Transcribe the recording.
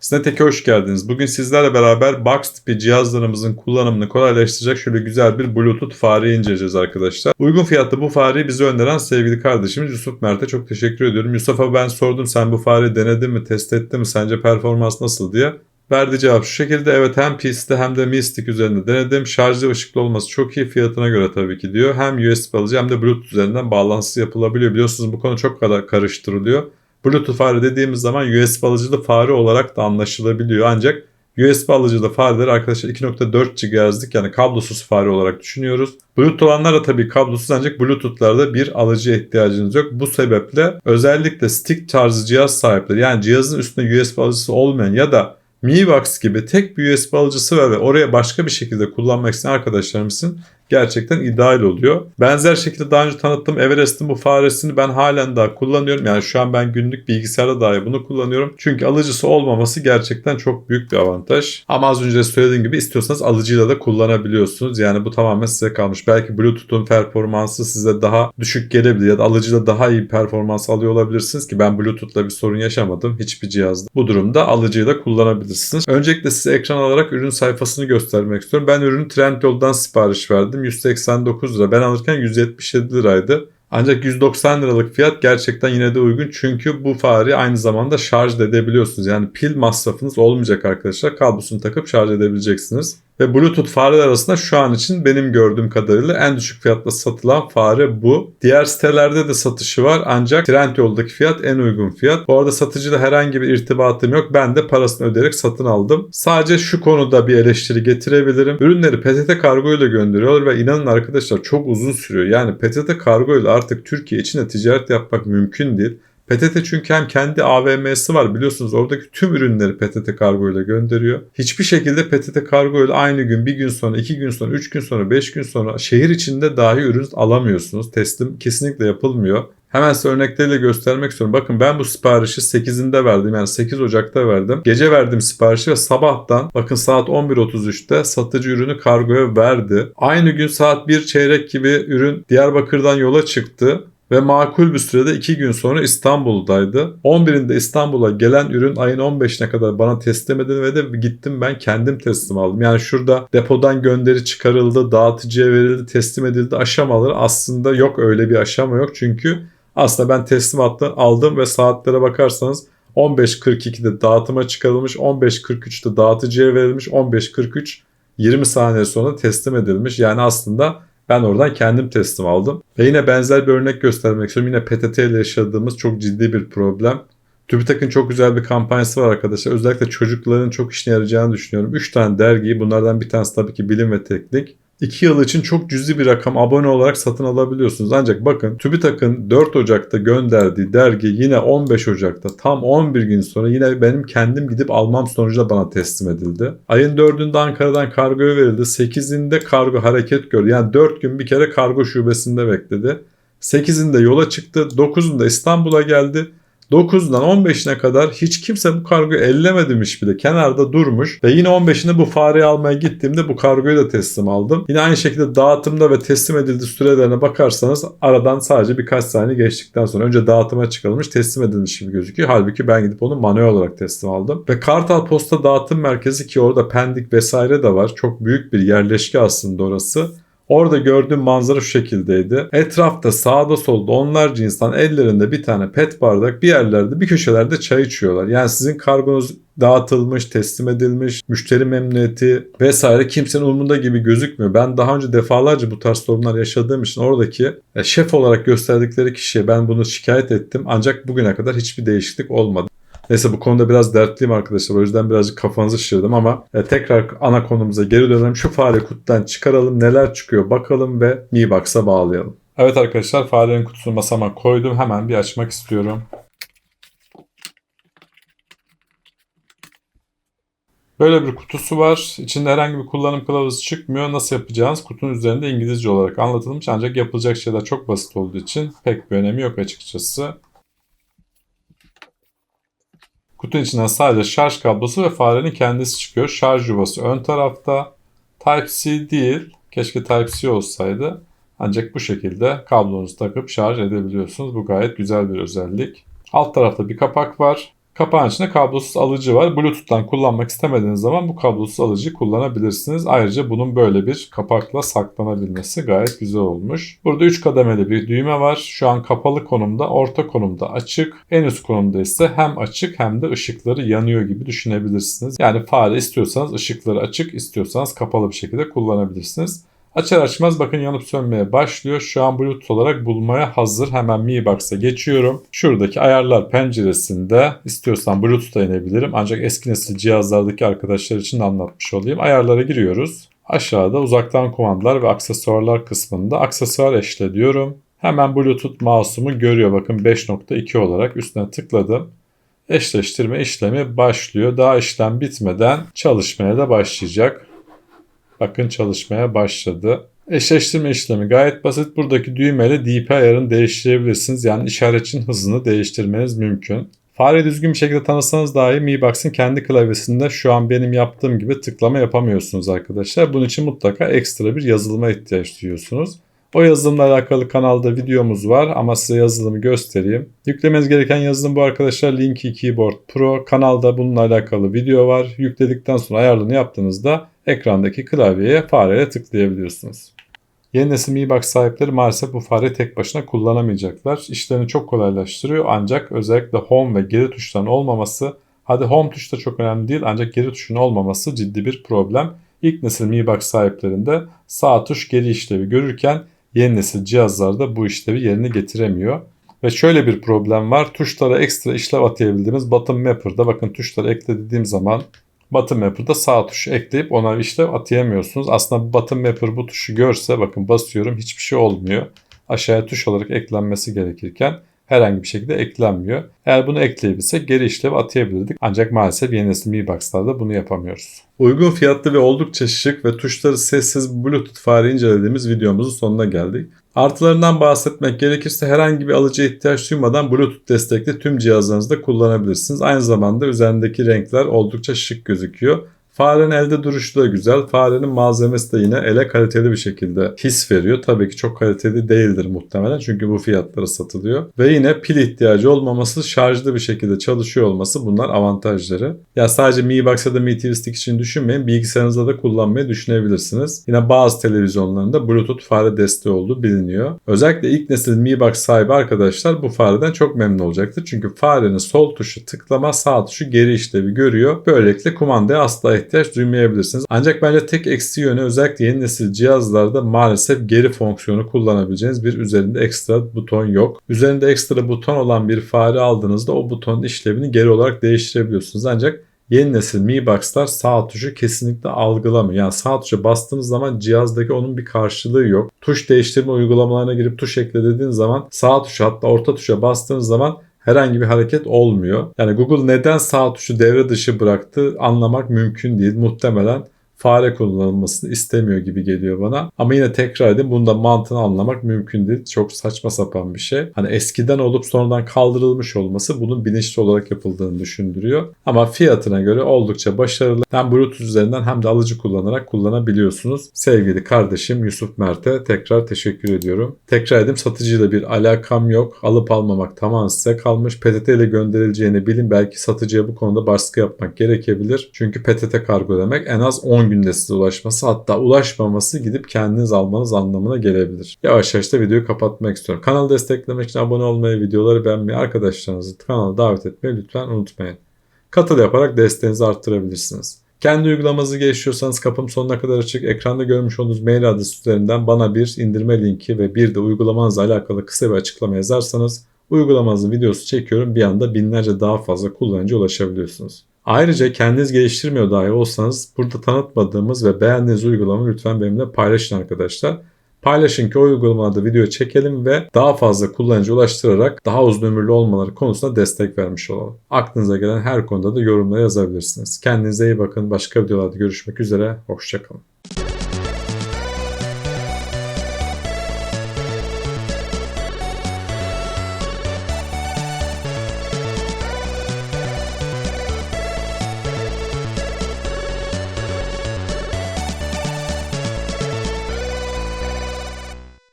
Snetec'e hoş geldiniz. Bugün sizlerle beraber box tipi cihazlarımızın kullanımını kolaylaştıracak şöyle güzel bir Bluetooth fareyi inceleyeceğiz arkadaşlar. Uygun fiyatlı bu fareyi bize önderen sevgili kardeşimiz Yusuf Mert'e çok teşekkür ediyorum. Yusuf'a ben sordum sen bu fareyi denedin mi, test ettin mi, sence performans nasıl diye. Verdiği cevap şu şekilde evet hem PC'de hem de Mi üzerinde denedim. Şarjlı ışıklı olması çok iyi fiyatına göre tabii ki diyor. Hem USB alıcı hem de Bluetooth üzerinden bağlantısı yapılabiliyor. Biliyorsunuz bu konu çok kadar karıştırılıyor. Bluetooth fare dediğimiz zaman USB alıcılı fare olarak da anlaşılabiliyor. Ancak USB alıcılı fareleri arkadaşlar 2.4 GHz'lik yani kablosuz fare olarak düşünüyoruz. Bluetooth olanlar da tabii kablosuz ancak Bluetooth'larda bir alıcıya ihtiyacınız yok. Bu sebeple özellikle stick tarzı cihaz sahipleri yani cihazın üstünde USB alıcısı olmayan ya da Mi Box gibi tek bir USB alıcısı var ve oraya başka bir şekilde kullanmak isteyen arkadaşlarımızın gerçekten ideal oluyor. Benzer şekilde daha önce tanıttığım Everest'in bu faresini ben halen daha kullanıyorum. Yani şu an ben günlük bilgisayarda dahi bunu kullanıyorum. Çünkü alıcısı olmaması gerçekten çok büyük bir avantaj. Ama az önce söylediğim gibi istiyorsanız alıcıyla da kullanabiliyorsunuz. Yani bu tamamen size kalmış. Belki Bluetooth'un performansı size daha düşük gelebilir ya da alıcıyla daha iyi performans alıyor olabilirsiniz ki ben Bluetooth'la bir sorun yaşamadım hiçbir cihazda. Bu durumda alıcıyla kullanabilirsiniz. Öncelikle size ekran alarak ürün sayfasını göstermek istiyorum. Ben ürünü Trendyol'dan sipariş verdim verdim 189 lira. Ben alırken 177 liraydı. Ancak 190 liralık fiyat gerçekten yine de uygun. Çünkü bu fareyi aynı zamanda şarj edebiliyorsunuz. Yani pil masrafınız olmayacak arkadaşlar. Kablosunu takıp şarj edebileceksiniz. Ve Bluetooth fareler arasında şu an için benim gördüğüm kadarıyla en düşük fiyatla satılan fare bu. Diğer sitelerde de satışı var ancak Trendyol'daki fiyat en uygun fiyat. Bu arada satıcıyla herhangi bir irtibatım yok. Ben de parasını öderek satın aldım. Sadece şu konuda bir eleştiri getirebilirim. Ürünleri PTT kargo ile gönderiyorlar ve inanın arkadaşlar çok uzun sürüyor. Yani PTT kargo ile artık Türkiye içinde ticaret yapmak mümkün değil. PTT çünkü hem kendi AVM'si var biliyorsunuz oradaki tüm ürünleri PTT kargo ile gönderiyor. Hiçbir şekilde PTT kargo ile aynı gün, bir gün sonra, iki gün sonra, üç gün sonra, beş gün sonra şehir içinde dahi ürün alamıyorsunuz. Teslim kesinlikle yapılmıyor. Hemen size örnekleriyle göstermek istiyorum. Bakın ben bu siparişi 8'inde verdim. Yani 8 Ocak'ta verdim. Gece verdim siparişi ve sabahtan bakın saat 11.33'te satıcı ürünü kargoya verdi. Aynı gün saat 1 çeyrek gibi ürün Diyarbakır'dan yola çıktı ve makul bir sürede 2 gün sonra İstanbul'daydı. 11'inde İstanbul'a gelen ürün ayın 15'ine kadar bana teslim edildi ve de gittim ben kendim teslim aldım. Yani şurada depodan gönderi çıkarıldı, dağıtıcıya verildi, teslim edildi aşamaları aslında yok öyle bir aşama yok. Çünkü aslında ben teslim attım, aldım ve saatlere bakarsanız 15.42'de dağıtıma çıkarılmış, 15.43'te dağıtıcıya verilmiş, 15.43 20 saniye sonra teslim edilmiş. Yani aslında ben oradan kendim teslim aldım. Ve yine benzer bir örnek göstermek istiyorum. Yine PTT ile yaşadığımız çok ciddi bir problem. TÜBİTAK'ın çok güzel bir kampanyası var arkadaşlar. Özellikle çocukların çok işine yarayacağını düşünüyorum. 3 tane dergiyi bunlardan bir tanesi tabii ki bilim ve teknik. 2 yıl için çok cüzi bir rakam abone olarak satın alabiliyorsunuz. Ancak bakın TÜBİTAK'ın 4 Ocak'ta gönderdiği dergi yine 15 Ocak'ta tam 11 gün sonra yine benim kendim gidip almam sonucunda bana teslim edildi. Ayın 4'ünde Ankara'dan kargoya verildi. 8'inde kargo hareket gördü. Yani 4 gün bir kere kargo şubesinde bekledi. 8'inde yola çıktı. 9'unda İstanbul'a geldi. 9'dan 15'ine kadar hiç kimse bu kargoyu ellememiş bile. Kenarda durmuş. Ve yine 15'inde bu fareyi almaya gittiğimde bu kargoyu da teslim aldım. Yine aynı şekilde dağıtımda ve teslim edildi sürelerine bakarsanız aradan sadece birkaç saniye geçtikten sonra önce dağıtıma çıkarılmış teslim edilmiş gibi gözüküyor. Halbuki ben gidip onu manuel olarak teslim aldım. Ve Kartal Posta Dağıtım Merkezi ki orada Pendik vesaire de var. Çok büyük bir yerleşke aslında orası. Orada gördüğüm manzara şu şekildeydi. Etrafta sağda solda onlarca insan ellerinde bir tane pet bardak bir yerlerde bir köşelerde çay içiyorlar. Yani sizin kargonuz dağıtılmış, teslim edilmiş, müşteri memnuniyeti vesaire kimsenin umurunda gibi gözükmüyor. Ben daha önce defalarca bu tarz sorunlar yaşadığım için oradaki e, şef olarak gösterdikleri kişiye ben bunu şikayet ettim. Ancak bugüne kadar hiçbir değişiklik olmadı. Neyse bu konuda biraz dertliyim arkadaşlar. O yüzden birazcık kafanızı şişirdim ama e, tekrar ana konumuza geri dönelim. Şu fare kutudan çıkaralım. Neler çıkıyor bakalım ve Mi Box'a bağlayalım. Evet arkadaşlar farenin kutusunu masama koydum. Hemen bir açmak istiyorum. Böyle bir kutusu var. İçinde herhangi bir kullanım kılavuzu çıkmıyor. Nasıl yapacağınız kutunun üzerinde İngilizce olarak anlatılmış. Ancak yapılacak şeyler çok basit olduğu için pek bir önemi yok açıkçası. Kutunun içinden sadece şarj kablosu ve farenin kendisi çıkıyor. Şarj yuvası ön tarafta. Type-C değil. Keşke Type-C olsaydı. Ancak bu şekilde kablonuzu takıp şarj edebiliyorsunuz. Bu gayet güzel bir özellik. Alt tarafta bir kapak var. Kapağın içinde kablosuz alıcı var. Bluetooth'tan kullanmak istemediğiniz zaman bu kablosuz alıcıyı kullanabilirsiniz. Ayrıca bunun böyle bir kapakla saklanabilmesi gayet güzel olmuş. Burada 3 kademeli bir düğme var. Şu an kapalı konumda, orta konumda açık. En üst konumda ise hem açık hem de ışıkları yanıyor gibi düşünebilirsiniz. Yani fare istiyorsanız ışıkları açık, istiyorsanız kapalı bir şekilde kullanabilirsiniz. Açar açmaz bakın yanıp sönmeye başlıyor. Şu an Bluetooth olarak bulmaya hazır. Hemen Mi Box'a geçiyorum. Şuradaki ayarlar penceresinde istiyorsan Bluetooth'a inebilirim. Ancak eski nesil cihazlardaki arkadaşlar için anlatmış olayım. Ayarlara giriyoruz. Aşağıda uzaktan kumandalar ve aksesuarlar kısmında aksesuar eşle diyorum. Hemen Bluetooth mouse'umu görüyor. Bakın 5.2 olarak üstüne tıkladım. Eşleştirme işlemi başlıyor. Daha işlem bitmeden çalışmaya da başlayacak. Bakın çalışmaya başladı. Eşleştirme işlemi gayet basit. Buradaki düğmeyle DP ayarını değiştirebilirsiniz. Yani işaretçinin hızını değiştirmeniz mümkün. Fare düzgün bir şekilde tanısanız dahi Mi Box'ın kendi klavyesinde şu an benim yaptığım gibi tıklama yapamıyorsunuz arkadaşlar. Bunun için mutlaka ekstra bir yazılıma ihtiyaç duyuyorsunuz. O yazılımla alakalı kanalda videomuz var ama size yazılımı göstereyim. Yüklemeniz gereken yazılım bu arkadaşlar Linky Keyboard Pro. Kanalda bununla alakalı video var. Yükledikten sonra ayarlarını yaptığınızda ekrandaki klavyeye fareyle tıklayabiliyorsunuz. Yeni nesil Mi Box sahipleri maalesef bu fare tek başına kullanamayacaklar. İşlerini çok kolaylaştırıyor ancak özellikle Home ve geri tuşların olmaması, hadi Home tuş da çok önemli değil ancak geri tuşun olmaması ciddi bir problem. İlk nesil Mi Box sahiplerinde sağ tuş geri işlevi görürken yeni nesil cihazlarda bu işlevi yerine getiremiyor. Ve şöyle bir problem var. Tuşlara ekstra işlev atayabildiğimiz Button Mapper'da bakın tuşları ekle dediğim zaman Button Mapper'da sağ tuşu ekleyip ona işlev atayamıyorsunuz. Aslında Button Mapper bu tuşu görse bakın basıyorum hiçbir şey olmuyor. Aşağıya tuş olarak eklenmesi gerekirken herhangi bir şekilde eklenmiyor. Eğer bunu ekleyebilsek geri işlev atayabilirdik. Ancak maalesef yeni nesil Mi Box'larda bunu yapamıyoruz. Uygun fiyatlı ve oldukça şık ve tuşları sessiz Bluetooth fare incelediğimiz videomuzun sonuna geldik. Artılarından bahsetmek gerekirse herhangi bir alıcıya ihtiyaç duymadan Bluetooth destekli tüm cihazlarınızda kullanabilirsiniz. Aynı zamanda üzerindeki renkler oldukça şık gözüküyor. Farenin elde duruşu da güzel. Farenin malzemesi de yine ele kaliteli bir şekilde his veriyor. Tabii ki çok kaliteli değildir muhtemelen çünkü bu fiyatlara satılıyor. Ve yine pil ihtiyacı olmaması, şarjlı bir şekilde çalışıyor olması bunlar avantajları. Ya sadece Mi Box ya da Mi TV Stick için düşünmeyin. Bilgisayarınızda da kullanmayı düşünebilirsiniz. Yine bazı televizyonlarında Bluetooth fare desteği olduğu biliniyor. Özellikle ilk nesil Mi Box sahibi arkadaşlar bu fareden çok memnun olacaktır. Çünkü farenin sol tuşu tıklama, sağ tuşu geri işlevi görüyor. Böylelikle kumandaya asla ihtiyaç duymayabilirsiniz. Ancak bence tek eksi yönü özellikle yeni nesil cihazlarda maalesef geri fonksiyonu kullanabileceğiniz bir üzerinde ekstra buton yok. Üzerinde ekstra buton olan bir fare aldığınızda o butonun işlevini geri olarak değiştirebiliyorsunuz. Ancak Yeni nesil Mi Box'lar sağ tuşu kesinlikle algılamıyor. Yani sağ tuşa bastığınız zaman cihazdaki onun bir karşılığı yok. Tuş değiştirme uygulamalarına girip tuş ekle dediğiniz zaman sağ tuşa hatta orta tuşa bastığınız zaman herhangi bir hareket olmuyor. Yani Google neden sağ tuşu devre dışı bıraktı anlamak mümkün değil. Muhtemelen fare kullanılmasını istemiyor gibi geliyor bana. Ama yine tekrar edeyim bunda mantığını anlamak mümkün değil. Çok saçma sapan bir şey. Hani eskiden olup sonradan kaldırılmış olması bunun bilinçli olarak yapıldığını düşündürüyor. Ama fiyatına göre oldukça başarılı. Hem Bluetooth üzerinden hem de alıcı kullanarak kullanabiliyorsunuz. Sevgili kardeşim Yusuf Mert'e tekrar teşekkür ediyorum. Tekrar edeyim satıcıyla bir alakam yok. Alıp almamak tamamen size kalmış. PTT ile gönderileceğini bilin. Belki satıcıya bu konuda baskı yapmak gerekebilir. Çünkü PTT kargo demek en az 10 10 günde size ulaşması hatta ulaşmaması gidip kendiniz almanız anlamına gelebilir. Yavaş yavaş da videoyu kapatmak istiyorum. Kanalı desteklemek için abone olmayı, videoları beğenmeyi, arkadaşlarınızı kanala davet etmeyi lütfen unutmayın. Katıl yaparak desteğinizi arttırabilirsiniz. Kendi uygulamanızı geliştiriyorsanız kapım sonuna kadar açık. Ekranda görmüş olduğunuz mail adresi üzerinden bana bir indirme linki ve bir de uygulamanızla alakalı kısa bir açıklama yazarsanız uygulamanızın videosu çekiyorum. Bir anda binlerce daha fazla kullanıcı ulaşabiliyorsunuz. Ayrıca kendiniz geliştirmiyor dahi olsanız burada tanıtmadığımız ve beğendiğiniz uygulamayı lütfen benimle paylaşın arkadaşlar. Paylaşın ki o uygulamada video çekelim ve daha fazla kullanıcı ulaştırarak daha uzun ömürlü olmaları konusunda destek vermiş olalım. Aklınıza gelen her konuda da yorumlara yazabilirsiniz. Kendinize iyi bakın. Başka videolarda görüşmek üzere. Hoşçakalın.